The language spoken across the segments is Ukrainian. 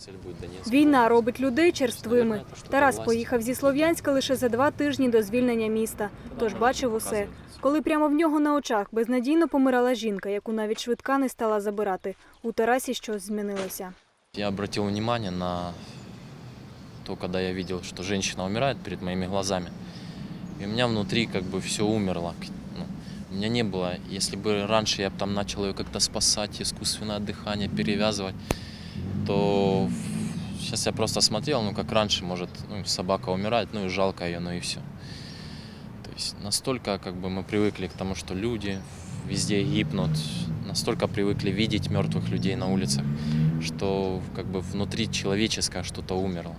Цель будет Донецк. Війна робить людей черствими. Тарас поїхав зі Слов'янська лише за два тижні до звільнення міста, тож бачив усе. Коли прямо в нього на очах безнадійно помирала жінка, яку навіть швидка не стала забирати. У Тарасі щось змінилося. Я обратил внимание на то, когда я видел, что женщина умирает перед моими глазами. И у меня внутри как бы все умерло. Ну, у меня не было, если бы раньше я б там начал ее как-то спасать, искусственное дыхание, перевязывать, то сейчас я просто смотрел, ну как раньше, может, ну, собака умирает, ну и жалко ее, ну и все. То есть настолько как бы мы привыкли к тому, что люди везде гибнут, настолько привыкли видеть мертвых людей на улицах, что как бы внутри человеческое что-то умерло.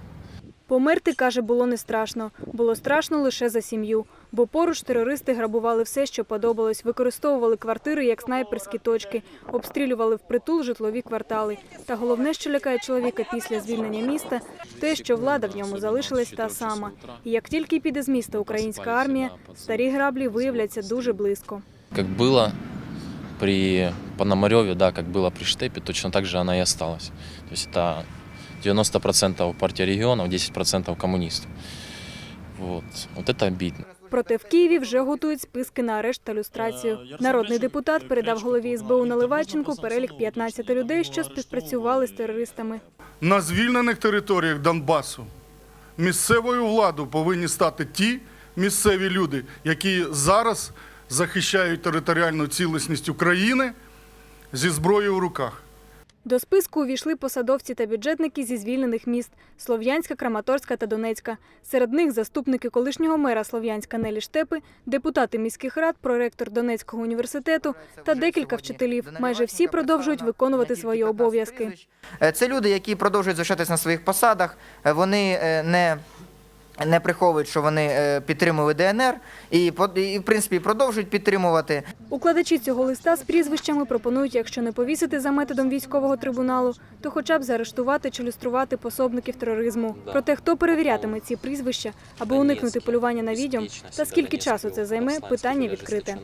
Померти, каже, було не страшно. Було страшно лише за сім'ю. Бо поруч терористи грабували все, що подобалось, використовували квартири як снайперські точки, обстрілювали впритул житлові квартали. Та головне, що лякає чоловіка після звільнення міста, те, що влада в ньому залишилась та сама. І як тільки піде з міста українська армія, старі граблі виявляться дуже близько. Как было при Пономареве, да, как было при Штепе, точно так же она и осталась. То есть это 90% партия регионов, 10% коммунистов. Вот. вот это обидно. Проте в Києві вже готують списки на арешт та люстрацію. Народний депутат передав голові СБУ Наливайченку перелік 15 людей, що співпрацювали з терористами. На звільнених територіях Донбасу місцевою владою повинні стати ті місцеві люди, які зараз захищають територіальну цілісність України зі зброєю в руках. До списку увійшли посадовці та бюджетники зі звільнених міст Слов'янська, Краматорська та Донецька. Серед них заступники колишнього мера Слов'янська Нелі Штепи, депутати міських рад, проректор Донецького університету та декілька вчителів. Майже всі продовжують виконувати свої обов'язки. Це люди, які продовжують залишатися на своїх посадах. Вони е, не, не приховують, що вони е, підтримували ДНР, і, і в принципі продовжують підтримувати. Укладачі цього листа з прізвищами пропонують, якщо не повісити за методом військового трибуналу, то хоча б заарештувати чи люструвати пособників тероризму. Проте хто перевірятиме ці прізвища, аби уникнути полювання на відьом, та скільки часу це займе, питання відкрите.